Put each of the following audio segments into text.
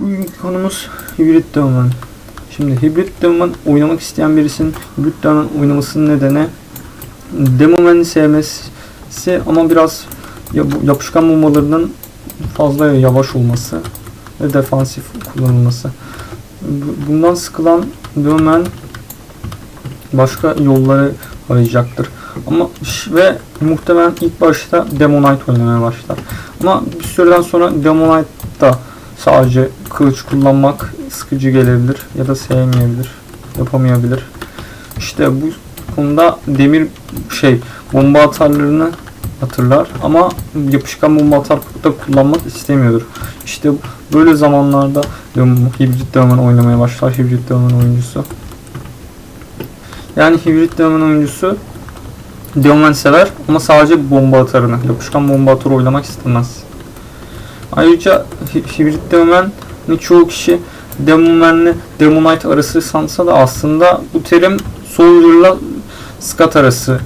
Bugünkü konumuz hibrit dövmen. Şimdi hibrit dövmen oynamak isteyen birisinin hibrit dövmen oynamasının nedeni Demoman'ı sevmesi ama biraz yapışkan bombalarının fazla yavaş olması ve defansif kullanılması. Bu- Bundan sıkılan Dövmen başka yolları arayacaktır. Ama ve muhtemelen ilk başta Demonite oynamaya başlar. Ama bir süreden sonra Demonite da sadece kılıç kullanmak sıkıcı gelebilir ya da sevmeyebilir, yapamayabilir. İşte bu konuda demir şey bomba atarlarını hatırlar ama yapışkan bomba atar da kullanmak istemiyordur. İşte böyle zamanlarda hibrit dövmen oynamaya başlar hibrit dövmen oyuncusu. Yani hibrit dövmen oyuncusu Dövmen sever ama sadece bomba atarını, yapışkan bomba atarı oynamak istemez. Ayrıca hi- hibrit dövmen çoğu kişi Demonman'le Demonite arası sansa da aslında bu terim Soldier'la Skat arası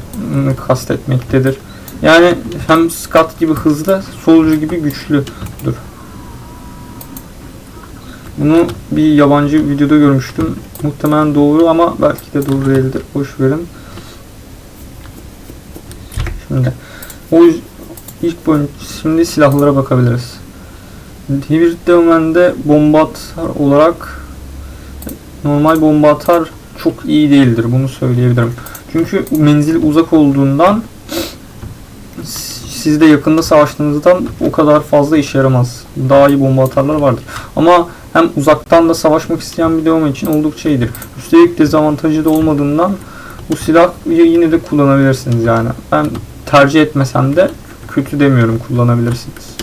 kastetmektedir. Yani hem Skat gibi hızlı, Soldier gibi güçlüdür. Bunu bir yabancı videoda görmüştüm. Muhtemelen doğru ama belki de doğru değildir. Boş verin. Şimdi o ilk bölüm şimdi silahlara bakabiliriz. Hibrit Dövmen'de bomba atar olarak normal bomba atar çok iyi değildir. Bunu söyleyebilirim. Çünkü menzil uzak olduğundan siz de yakında savaştığınızdan o kadar fazla işe yaramaz. Daha iyi bomba atarlar vardır. Ama hem uzaktan da savaşmak isteyen bir dövme için oldukça iyidir. Üstelik dezavantajı da olmadığından bu silah yine de kullanabilirsiniz yani. Ben tercih etmesem de kötü demiyorum kullanabilirsiniz.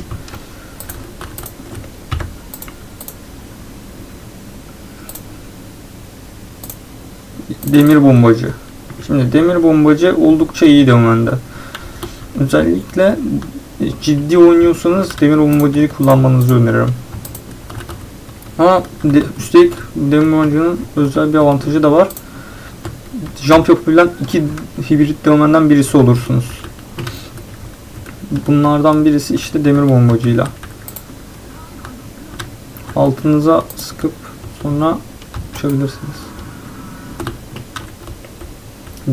Demir bombacı. Şimdi demir bombacı oldukça iyi dövmende. Özellikle ciddi oynuyorsanız demir bombacıyı kullanmanızı öneririm. Ama de, üstelik demir bombacının özel bir avantajı da var. Jump yapabilen iki hibrit dövmenden birisi olursunuz. Bunlardan birisi işte demir bombacıyla. Altınıza sıkıp sonra uçabilirsiniz.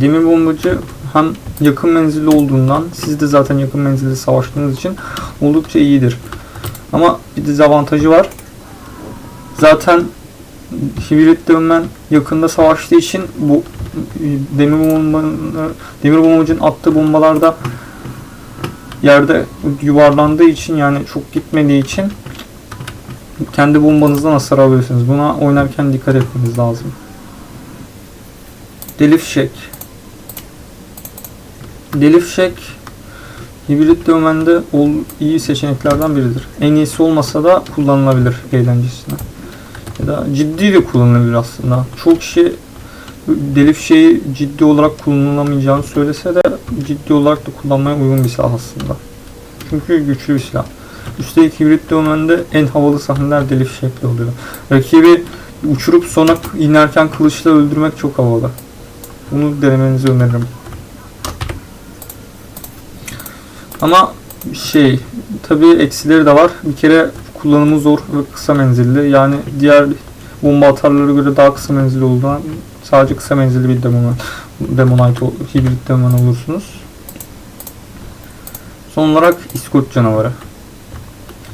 Demir bombacı hem yakın menzilli olduğundan siz de zaten yakın menzilde savaştığınız için oldukça iyidir. Ama bir dezavantajı var. Zaten hibrit dövmen yakında savaştığı için bu demir bombanın demir bombacının attığı bombalarda yerde yuvarlandığı için yani çok gitmediği için kendi bombanızdan hasar alıyorsunuz. Buna oynarken dikkat etmeniz lazım. Deli fişek. Deli fişek hibrit dövmende ol, iyi seçeneklerden biridir. En iyisi olmasa da kullanılabilir eğlencesine. Ya da ciddi de kullanılabilir aslında. Çok kişi deli fişeği ciddi olarak kullanılamayacağını söylese de ciddi olarak da kullanmaya uygun bir silah aslında. Çünkü güçlü bir silah. Üstelik hibrit dövmende en havalı sahneler deli fişekle oluyor. Rakibi uçurup sonra inerken kılıçla öldürmek çok havalı. Bunu denemenizi öneririm. Ama şey tabii eksileri de var. Bir kere kullanımı zor ve kısa menzilli. Yani diğer bomba atarlara göre daha kısa menzilli olduğundan sadece kısa menzilli bir demon, demonite hibrit demon olursunuz. Son olarak İskot canavarı.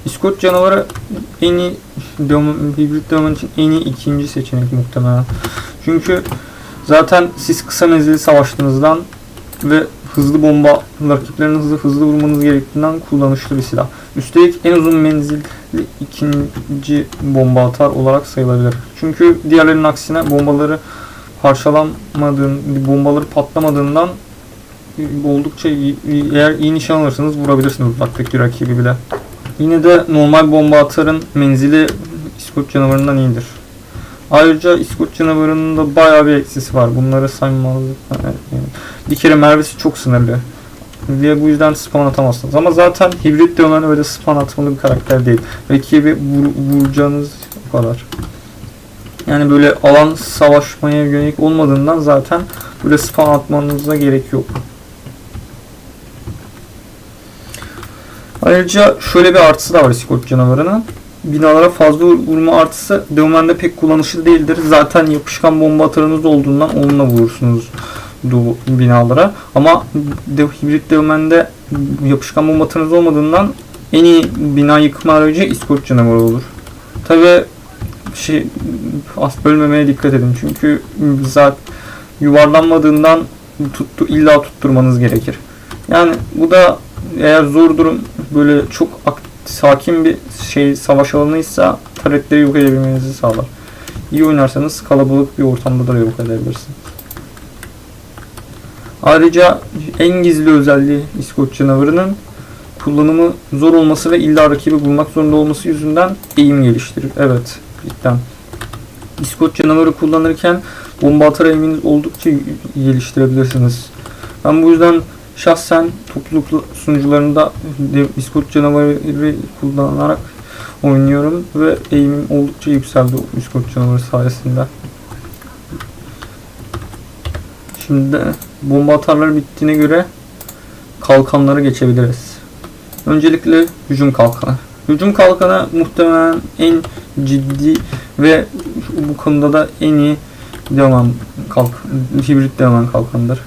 İskot canavarı en iyi demon, hibrit demon için en iyi ikinci seçenek muhtemelen. Çünkü zaten siz kısa menzilli savaştığınızdan ve hızlı bomba rakiplerinizi hızlı vurmanız gerektiğinden kullanışlı bir silah. Üstelik en uzun menzilli ikinci bomba atar olarak sayılabilir. Çünkü diğerlerinin aksine bombaları parçalamadığın, bombaları patlamadığından oldukça iyi, eğer iyi nişan alırsanız vurabilirsiniz uzaktaki rakibi bile. Yine de normal bomba atarın menzili İskot canavarından iyidir. Ayrıca İskot canavarının da bayağı bir eksisi var. Bunları saymazlık. Bir kere mermisi çok sınırlı. Ve bu yüzden spawn atamazsınız. Ama zaten hibrit de olan öyle spawn atmalı bir karakter değil. Rakibi vur, vuracağınız kadar. Yani böyle alan savaşmaya yönelik olmadığından zaten böyle spawn atmanıza gerek yok. Ayrıca şöyle bir artısı da var İskot canavarının. binalara fazla vurma artısı Dövmen'de pek kullanışlı değildir. Zaten yapışkan bomba atarınız olduğundan onunla vurursunuz bu binalara. Ama de, hibrit Dövmen'de yapışkan bomba atarınız olmadığından en iyi bina yıkma aracı İskoç canavarı olur. Tabi şey as bölmemeye dikkat edin çünkü zaten yuvarlanmadığından tuttu illa tutturmanız gerekir. Yani bu da eğer zor durum böyle çok ak- sakin bir şey savaş alanıysa taretleri yok edebilmenizi sağlar. İyi oynarsanız kalabalık bir ortamda da yok edebilirsiniz. Ayrıca en gizli özelliği İskoç canavarının kullanımı zor olması ve illa rakibi bulmak zorunda olması yüzünden eğim geliştirir. Evet, cidden. İskoç canavarı kullanırken bomba atar eğiminiz oldukça geliştirebilirsiniz. Ben bu yüzden şahsen topluluk sunucularında İskoç canavarı kullanarak oynuyorum ve eğimim oldukça yükseldi İskoç canavarı sayesinde. Şimdi bomba atarları bittiğine göre kalkanlara geçebiliriz. Öncelikle hücum kalkanı. Hücum kalkanı muhtemelen en ciddi ve bu konuda da en iyi devam kalk hibrit devam kalkanıdır.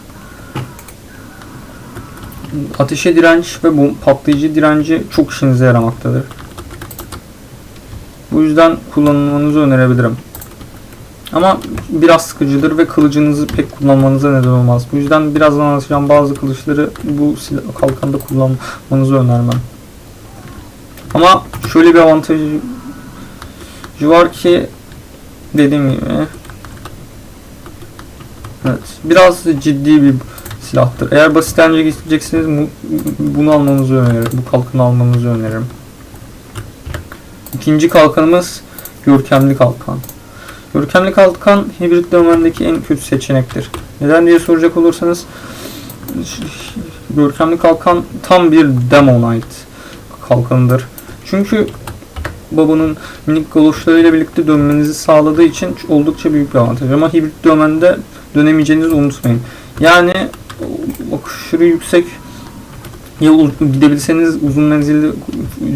Ateşe direnç ve bom- patlayıcı direnci çok işinize yaramaktadır. Bu yüzden kullanmanızı önerebilirim. Ama biraz sıkıcıdır ve kılıcınızı pek kullanmanıza neden olmaz. Bu yüzden birazdan anlatacağım bazı kılıçları bu silah kalkanda kullanmanızı önermem. Ama şöyle bir avantajı var ki dediğim gibi evet biraz ciddi bir silahtır. Eğer basit önce gideceksiniz bu- bunu almanızı öneririm. Bu kalkanı almanızı öneririm. İkinci kalkanımız görkemli kalkan. Görkemli kalkan hibrit dönemendeki en kötü seçenektir. Neden diye soracak olursanız görkemli kalkan tam bir Demonite kalkanıdır. Çünkü babanın minik galoşlarıyla birlikte dönmenizi sağladığı için oldukça büyük bir avantaj. Ama hibrit dönemende dönemeyeceğinizi unutmayın. Yani aşırı yüksek yol gidebilseniz uzun menzilli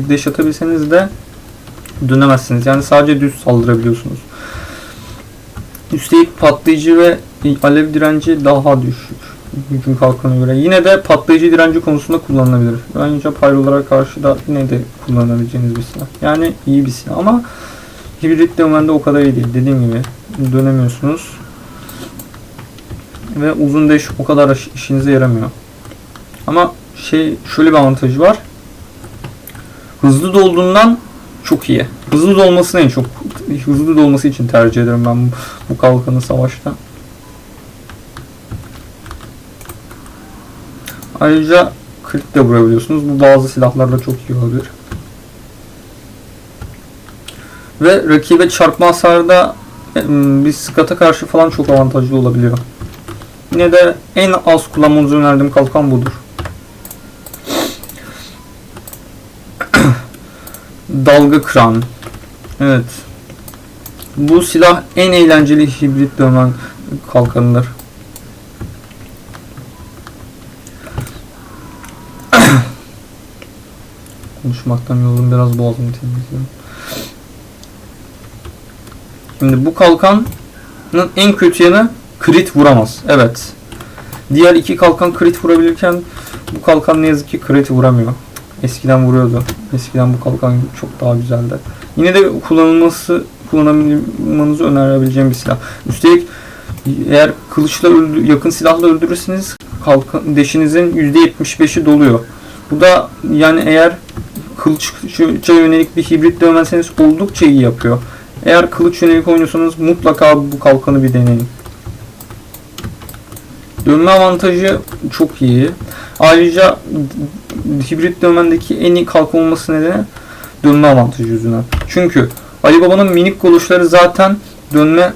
deş atabilseniz de dönemezsiniz. Yani sadece düz saldırabiliyorsunuz. Üstelik patlayıcı ve alev direnci daha düşük. Hücum kalkanına göre. Yine de patlayıcı direnci konusunda kullanılabilir. Ayrıca pyrolara karşı da yine de kullanabileceğiniz bir silah. Yani iyi bir silah ama hibrit dönemde o kadar iyi değil. Dediğim gibi dönemiyorsunuz. Ve uzun deş o kadar iş- işinize yaramıyor. Ama şey şöyle bir avantajı var. Hızlı dolduğundan çok iyi. Hızlı dolmasını en çok hızlı dolması için tercih ederim ben bu, kalkanı savaşta. Ayrıca crit de vurabiliyorsunuz. Bu bazı silahlarla çok iyi olabilir. Ve rakibe çarpma hasarda em, bir skata karşı falan çok avantajlı olabiliyor. Yine de en az kullanmanızı önerdiğim kalkan budur. Dalga kıran. Evet. Bu silah en eğlenceli hibrit dönen kalkanıdır. Konuşmaktan yoruldum biraz boğazımı temizliyorum. Şimdi bu kalkanın en kötü yanı crit vuramaz. Evet. Diğer iki kalkan crit vurabilirken bu kalkan ne yazık ki crit vuramıyor. Eskiden vuruyordu. Eskiden bu kalkan çok daha güzeldi. Yine de kullanılması kullanabilmanızı önerebileceğim bir silah. Üstelik eğer kılıçla yakın silahla öldürürseniz kalkan deşinizin %75'i doluyor. Bu da yani eğer kılıça yönelik bir hibrit dövmenseniz oldukça iyi yapıyor. Eğer kılıç yönelik oynuyorsanız mutlaka bu kalkanı bir deneyin. Dönme avantajı çok iyi. Ayrıca hibrit dövmendeki en iyi kalkan olması nedeni dönme avantajı yüzünden. Çünkü Ali Baba'nın minik goluşları zaten dönme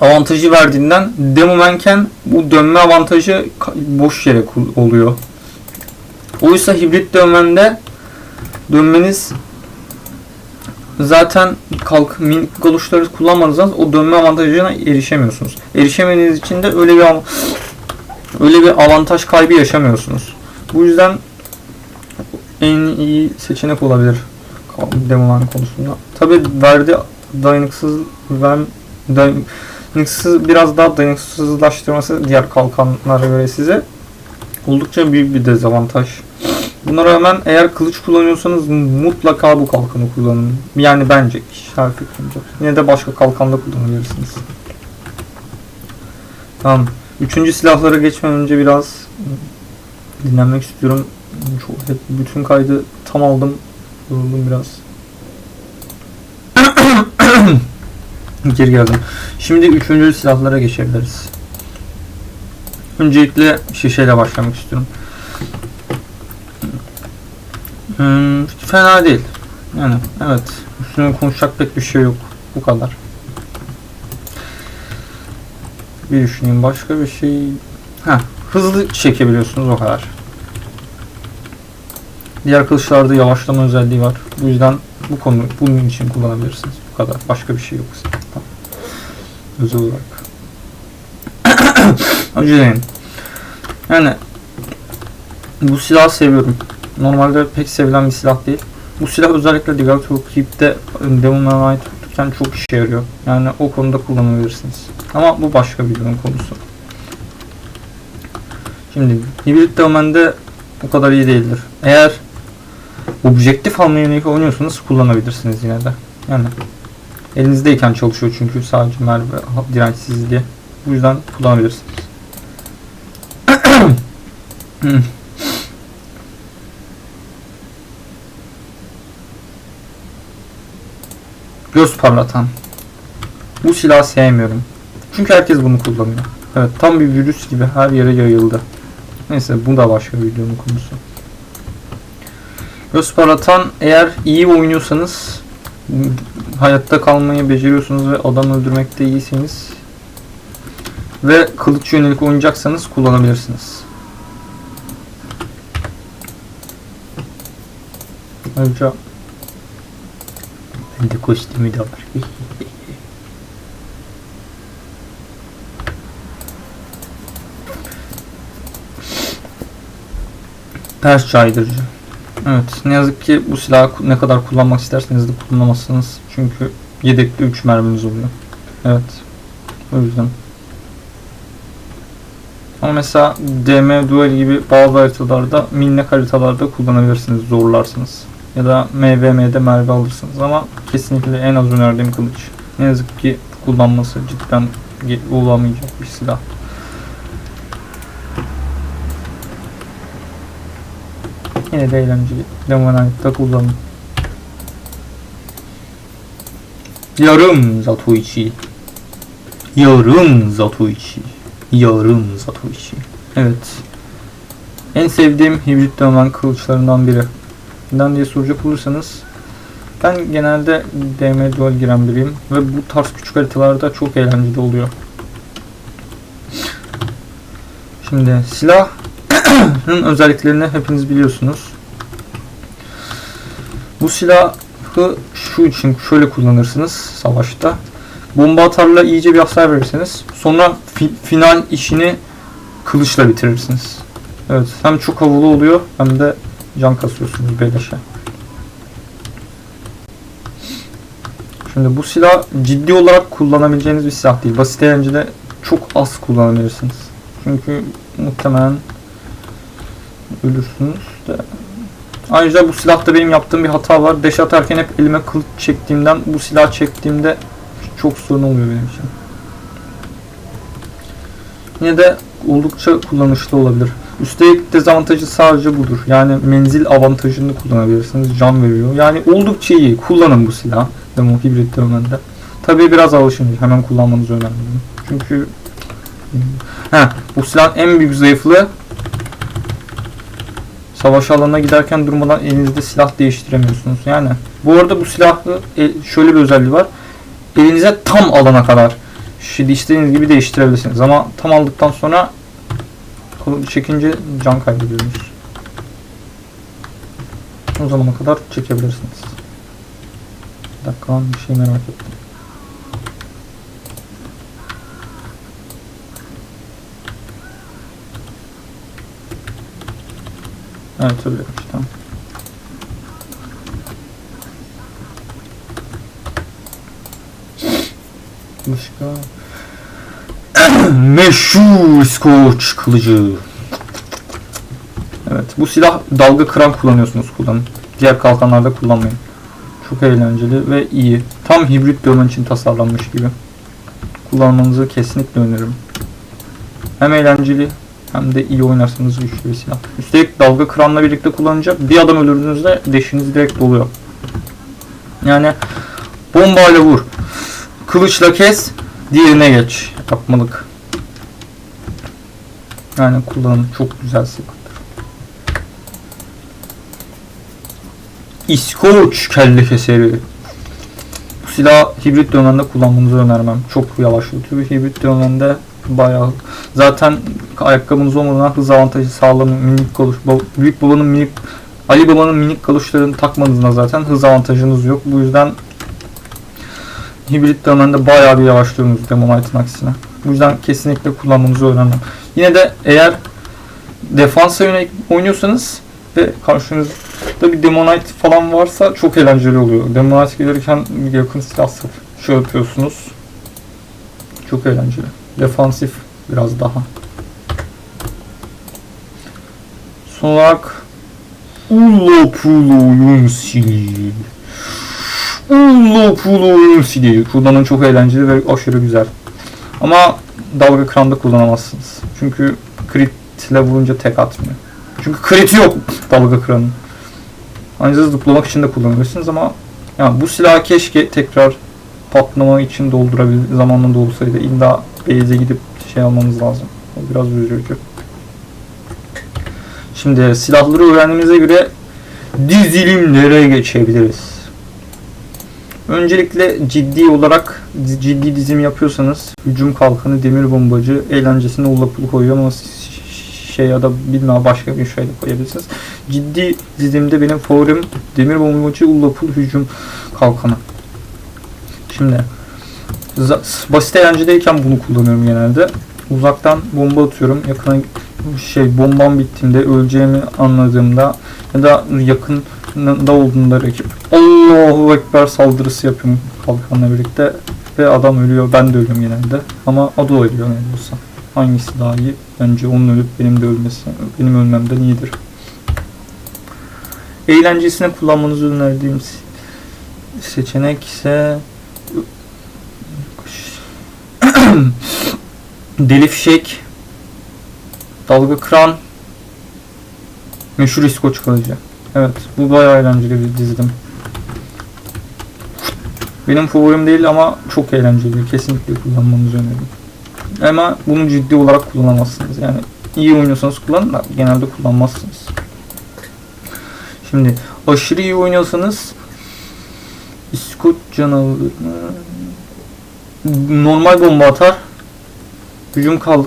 avantajı verdiğinden Demomanken bu dönme avantajı boş yere oluyor. Oysa hibrit dönmende dönmeniz zaten kalk minik goluşları kullanmadığınız o dönme avantajına erişemiyorsunuz. Erişemediğiniz için de öyle bir öyle bir avantaj kaybı yaşamıyorsunuz. Bu yüzden en iyi seçenek olabilir demoman konusunda. Tabi verdi dayanıksız ver, dayanıksız biraz daha dayanıksızlaştırması diğer kalkanlara göre size oldukça büyük bir dezavantaj. Buna rağmen eğer kılıç kullanıyorsanız mutlaka bu kalkanı kullanın. Yani bence kişisel fikrimce. Yine de başka kalkan da kullanabilirsiniz. Tamam. Üçüncü silahlara geçmeden önce biraz dinlenmek istiyorum. Çok, hep bütün kaydı tam aldım. Yoruldum biraz. Geri geldim. Şimdi üçüncü silahlara geçebiliriz. Öncelikle şişeyle başlamak istiyorum. Hmm, fena değil. Yani evet. Üstüne konuşacak pek bir şey yok. Bu kadar. Bir düşüneyim başka bir şey. Ha, hızlı çekebiliyorsunuz o kadar. Diğer kılıçlarda yavaşlama özelliği var. Bu yüzden bu konu bunun için kullanabilirsiniz. Bu kadar. Başka bir şey yok. Tamam. Özel olarak. Önceleyin. Yani bu silahı seviyorum. Normalde pek sevilen bir silah değil. Bu silah özellikle Digato Keep'te Demon'a ait tutarken çok işe yarıyor. Yani o konuda kullanabilirsiniz. Ama bu başka bir videonun konusu. Şimdi hibrit Demon'de o kadar iyi değildir. Eğer objektif almaya yönelik oynuyorsanız kullanabilirsiniz yine de. Yani elinizdeyken çalışıyor çünkü sadece mermi dirençsiz diye. Bu yüzden kullanabilirsiniz. Hmm. Göz parlatan. Bu silahı sevmiyorum. Çünkü herkes bunu kullanıyor. Evet tam bir virüs gibi her yere yayıldı. Neyse bu da başka bir videonun konusu. Göz parlatan eğer iyi oynuyorsanız hayatta kalmayı beceriyorsunuz ve adam öldürmekte iyisiniz ve kılıç yönelik oynayacaksanız kullanabilirsiniz. Ayrıca bende kostümü de var. Ters caydırıcı. Evet ne yazık ki bu silahı ne kadar kullanmak isterseniz de kullanamazsınız. Çünkü yedekli 3 merminiz oluyor. Evet. O yüzden. Ama mesela DM Duel gibi bazı haritalarda minnek haritalarda kullanabilirsiniz zorlarsınız. Ya da MVM'de merve alırsınız ama kesinlikle en az önerdiğim kılıç. Ne yazık ki kullanması cidden olamayacak bir silah. Yine de eğlenceli. Demon Knight'ta kullanın. Yarım Zatoichi. Yarım Zatoichi. Yarım Zatoichi. Evet. En sevdiğim hibrit dönen kılıçlarından biri. Neden diye soracak olursanız ben genelde DM dual giren biriyim ve bu tarz küçük haritalarda çok eğlenceli oluyor. Şimdi silahın özelliklerini hepiniz biliyorsunuz. Bu silahı şu için şöyle kullanırsınız savaşta. Bomba atarla iyice bir hasar verirsiniz. Sonra fi final işini kılıçla bitirirsiniz. Evet hem çok havalı oluyor hem de can kasıyorsunuz beleşe. Şimdi bu silah ciddi olarak kullanabileceğiniz bir silah değil. Basit eğlencede çok az kullanabilirsiniz. Çünkü muhtemelen ölürsünüz de. Ayrıca bu silahta benim yaptığım bir hata var. Deş atarken hep elime kılıç çektiğimden bu silah çektiğimde çok sorun oluyor benim için. Yine de oldukça kullanışlı olabilir. Üstelik dezavantajı sadece budur. Yani menzil avantajını kullanabilirsiniz. Can veriyor. Yani oldukça iyi. Kullanın bu silah. Demo hibrit demende. Tabii biraz alışın. Hemen kullanmanız önemli. Çünkü He, bu silahın en büyük zayıflığı savaş alanına giderken durmadan elinizde silah değiştiremiyorsunuz. Yani bu arada bu silahı şöyle bir özelliği var. Elinize tam alana kadar şimdi istediğiniz gibi değiştirebilirsiniz. Ama tam aldıktan sonra çekince can kaybediyorsunuz. O zamana kadar çekebilirsiniz. Bir dakika bir şey merak ettim. Evet öyle yapmış tamam. Başka Meşhur skoç kılıcı. Evet bu silah dalga kıran kullanıyorsunuz kullanın. Diğer kalkanlarda kullanmayın. Çok eğlenceli ve iyi. Tam hibrit bir için tasarlanmış gibi. Kullanmanızı kesinlikle öneririm. Hem eğlenceli hem de iyi oynarsanız güçlü bir silah. Üstelik dalga kıranla birlikte kullanacak. Bir adam öldürdüğünüzde deşiniz direkt doluyor. Yani bombayla vur. Kılıçla kes. Diğerine geç. Yapmalık. Yani kullanın. Çok güzel silahdır. İskoç kelle keseri. Bu silah hibrit dönemde kullanmanızı önermem. Çok yavaşlatıyor. Hibrit dönemde bayağı zaten ayakkabınız olmadan hız avantajı sağlanıyor. Minik kaluş. Ba- Büyük babanın minik Ali babanın minik kaluşlarını takmadığında zaten hız avantajınız yok. Bu yüzden hibrit dönemde bayağı bir yavaşlıyorsunuz Demonite'ın aksine. Bu yüzden kesinlikle kullanmanızı önermem. Yine de eğer defansa yönelik oynuyorsanız ve karşınızda bir Demonite falan varsa çok eğlenceli oluyor. Demonite gelirken yakın silah sat- şey yapıyorsunuz. Çok eğlenceli. Defansif biraz daha. Son olarak Ulla Pulo oyun sili. Ulla Pulo oyun sili. Kullanın çok eğlenceli ve aşırı güzel. Ama dalga kıranda kullanamazsınız. Çünkü kritle vurunca tek atmıyor. Çünkü kriti yok dalga kıranın. Ancak zıplamak için de kullanabilirsiniz ama yani bu silahı keşke tekrar patlama için doldurabil zamanında olsaydı. İlla base'e gidip şey almanız lazım. O biraz üzücü. Şimdi silahları öğrendiğimize göre dizilimlere geçebiliriz. Öncelikle ciddi olarak ciddi dizim yapıyorsanız hücum kalkanı, demir bombacı, eğlencesine ulapul koyuyor ama şey ya da bilmem başka bir şey de koyabilirsiniz. Ciddi dizimde benim favorim demir bombacı, ulapul hücum kalkanı. Şimdi basit eğlencedeyken bunu kullanıyorum genelde. Uzaktan bomba atıyorum. Yakına şey bombam bittiğinde öleceğimi anladığımda ya da yakında olduğunda rakip Allahu Ekber saldırısı yapıyorum kalkanla birlikte ve adam ölüyor. Ben de ölüyorum genelde. Ama o da ölüyor ne olsa. Hangisi daha iyi? Bence onun ölüp benim de ölmesi, benim ölmemden iyidir. Eğlencesine kullanmanızı önerdiğim se- seçenek ise Deli fişek Dalga kıran Meşhur İskoç kılıcı Evet bu bayağı eğlenceli bir dizdim Benim favorim değil ama çok eğlenceli kesinlikle kullanmanızı öneririm. Ama bunu ciddi olarak kullanamazsınız. Yani iyi oynuyorsanız kullanın da genelde kullanmazsınız. Şimdi aşırı iyi oynuyorsanız İskoç canavarı normal bomba atar hücum kalk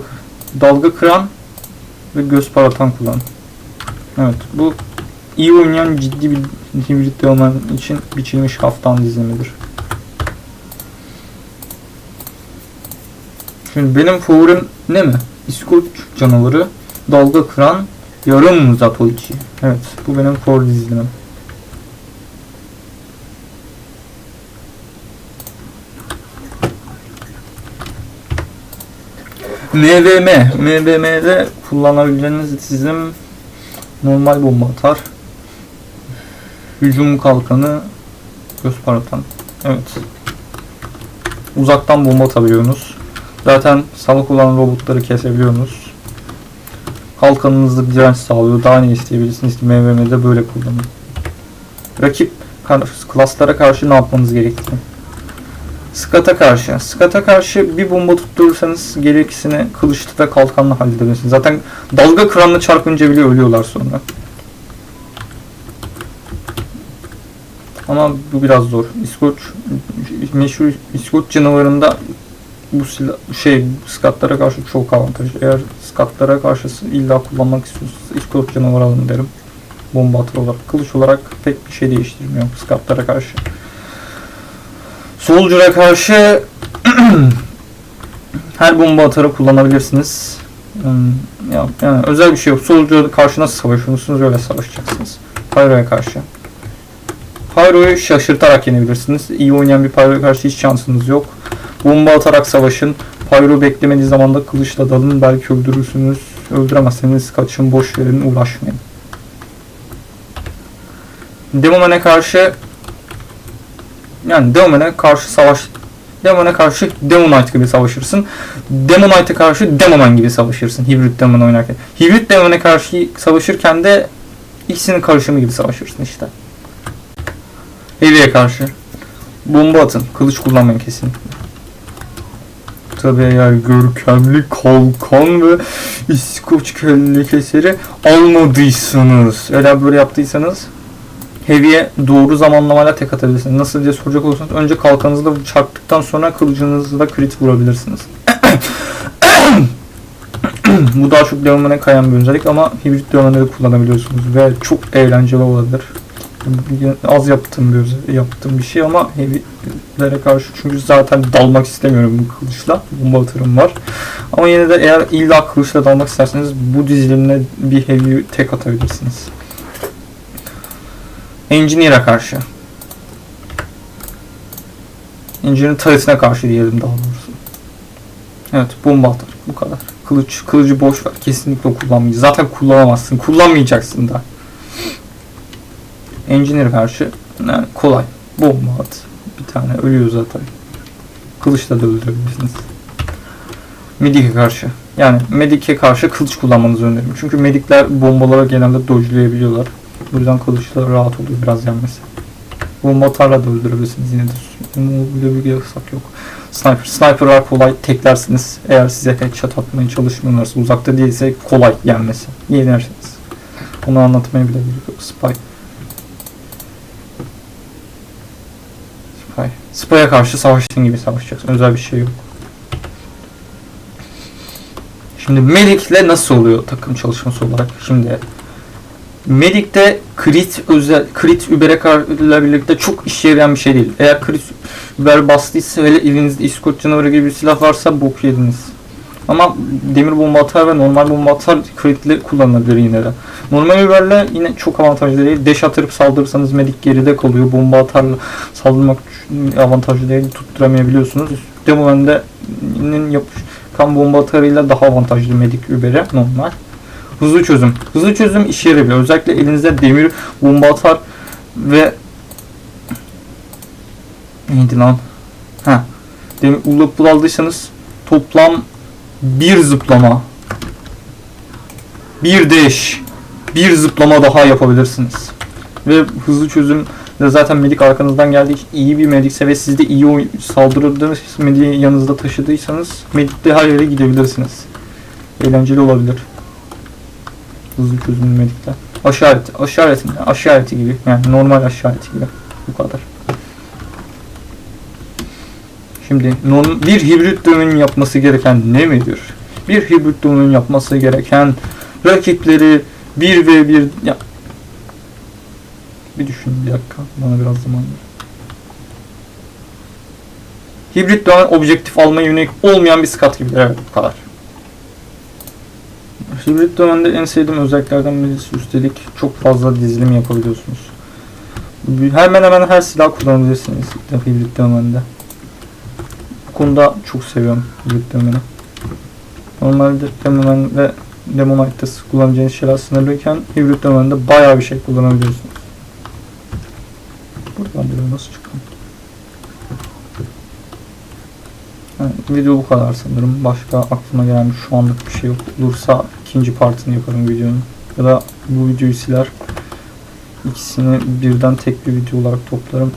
dalga kıran ve göz paratan kullan. Evet bu iyi oynayan ciddi bir hibrit olman için biçilmiş haftan dizimidir. Şimdi benim favorim ne mi? İskoç canavarı, dalga kıran, yarım zatoichi. Evet bu benim favori dizilimim. MVM. MVM'de kullanabileceğiniz dizim normal bomba atar. Hücum kalkanı göz paratan. Evet. Uzaktan bomba atabiliyorsunuz. Zaten salak olan robotları kesebiliyorsunuz. Kalkanınızda direnç sağlıyor. Daha ne isteyebilirsiniz MVM'de böyle kullanın. Rakip klaslara karşı ne yapmanız gerektiğini. Skat'a karşı. Skat'a karşı bir bomba tutturursanız geri kılıçlı ve kalkanla halledebilirsiniz. Zaten dalga kıranla çarpınca bile ölüyorlar sonra. Ama bu biraz zor. İskoç meşhur İskoç canavarında bu silah şey skatlara karşı çok avantaj. Eğer skatlara karşı illa kullanmak istiyorsanız İskoç canavarı alın derim. Bomba atar olarak. Kılıç olarak pek bir şey değiştirmiyor skatlara karşı. Soldier'a karşı her bomba atarı kullanabilirsiniz. Hmm, ya, yani özel bir şey yok. Soldier'a karşı nasıl savaşıyorsunuz öyle savaşacaksınız. Pyro'ya karşı. Pyro'yu şaşırtarak yenebilirsiniz. İyi oynayan bir Pyro'ya karşı hiç şansınız yok. Bomba atarak savaşın. Pyro beklemediği zaman da kılıçla dalın. Belki öldürürsünüz. Öldüremezseniz kaçın boş verin uğraşmayın. Demoman'e karşı yani Demoman'e karşı savaş Demon'a karşı Demonite gibi savaşırsın. Demonite'e karşı Demoman gibi savaşırsın. Hibrit Demon oynarken. Hibrit Demon'a karşı savaşırken de ikisinin karışımı gibi savaşırsın işte. Heavy'e karşı bomba atın. Kılıç kullanmayın kesinlikle. Tabi eğer görkemli kalkan ve İskoç kelle keseri almadıysanız, eğer böyle yaptıysanız Heavy'e doğru zamanlamayla tek atabilirsiniz. Nasıl diye soracak olursanız önce kalkanınızla çarptıktan sonra kılıcınızla crit vurabilirsiniz. Bu daha çok devamına kayan bir özellik ama hibrit devamını da kullanabiliyorsunuz ve çok eğlenceli olabilir. Az yaptığım bir yaptığım bir şey ama heavy'lere karşı çünkü zaten dalmak istemiyorum bu kılıçla. Bomba atırım var. Ama yine de eğer illa kılıçla dalmak isterseniz bu dizilimle bir heavy tek atabilirsiniz. Engineer'a karşı. Engineer'in tarihine karşı diyelim daha doğrusu. Evet bomba atar. Bu kadar. Kılıç, kılıcı boş ver. Kesinlikle kullanmayacağız. Zaten kullanamazsın. Kullanmayacaksın da. Engineer karşı yani kolay. Bomba at. Bir tane ölüyor zaten. Kılıçla da öldürebilirsiniz. Medik'e karşı. Yani Medik'e karşı kılıç kullanmanızı öneririm. Çünkü Medik'ler bombalara genelde dodge'layabiliyorlar. O yüzden kılıçla rahat oluyor biraz yenmesi. Bomba atarla da öldürebilirsiniz yine de. Böyle bir yasak yok. Sniper. Sniper'lar kolay teklersiniz. Eğer size headshot atmaya çalışmıyorlarsa uzakta değilse kolay yenmesi. Yenersiniz. Onu anlatmaya bile gerek yok. Spy. Spy. Spy'a karşı savaştığın gibi savaşacaksın. Özel bir şey yok. Şimdi Medic'le nasıl oluyor takım çalışması olarak? Şimdi Medic'te crit özel crit Uber'e ile birlikte çok işe yarayan bir şey değil. Eğer crit Uber bastıysa ve elinizde İskoç canavarı gibi bir silah varsa bok yediniz. Ama demir bomba atar ve normal bomba atar crit'le kullanılabilir yine de. Normal Uber'le yine çok avantajlı değil. Deş atırıp saldırırsanız medik geride kalıyor. Bomba atarla saldırmak avantajlı değil. Tutturamayabiliyorsunuz. Demoman'ın yapışkan bomba atarıyla daha avantajlı medik Uber'e normal. Hızlı çözüm. Hızlı çözüm işe yarıyor. Özellikle elinizde demir bomba ve neydi lan? Ha. Demir ulapıl aldıysanız toplam bir zıplama bir deş bir zıplama daha yapabilirsiniz. Ve hızlı çözüm de zaten medik arkanızdan geldiği için iyi bir medikse ve siz de iyi saldırdığınız mediği yanınızda taşıdıysanız medikle her yere gidebilirsiniz. Eğlenceli olabilir. Hızlı çözümlü medikler. Aşareti, aşareti, aşareti gibi. Yani normal aşareti gibi. Bu kadar. Şimdi bir hibrit dövmenin yapması gereken ne midir? Bir hibrit dövmenin yapması gereken rakipleri 1 ve 1 ya bir düşün bir dakika bana biraz zaman ver. Hibrit dönen objektif almaya yönelik olmayan bir skat gibidir. Evet bu kadar. Hibrit dönemde en sevdiğim özelliklerden birisi üstelik çok fazla dizilim yapabiliyorsunuz. Hemen hemen her silah kullanabilirsiniz hibrit dönemde. Bu konuda çok seviyorum hibrit dönemini. Normalde Demoman ve Demonite'da kullanacağınız şeyler sınırlıyken hibrit dönemde bayağı bir şey kullanabiliyorsunuz. Buradan böyle nasıl çıkalım? Yani video bu kadar sanırım. Başka aklıma gelen şu anlık bir şey yok. Olursa ikinci partını yaparım videonun. Ya da bu videoyu siler. İkisini birden tek bir video olarak toplarım.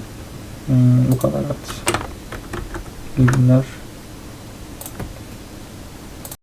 Hmm, bu kadar evet. İyi günler.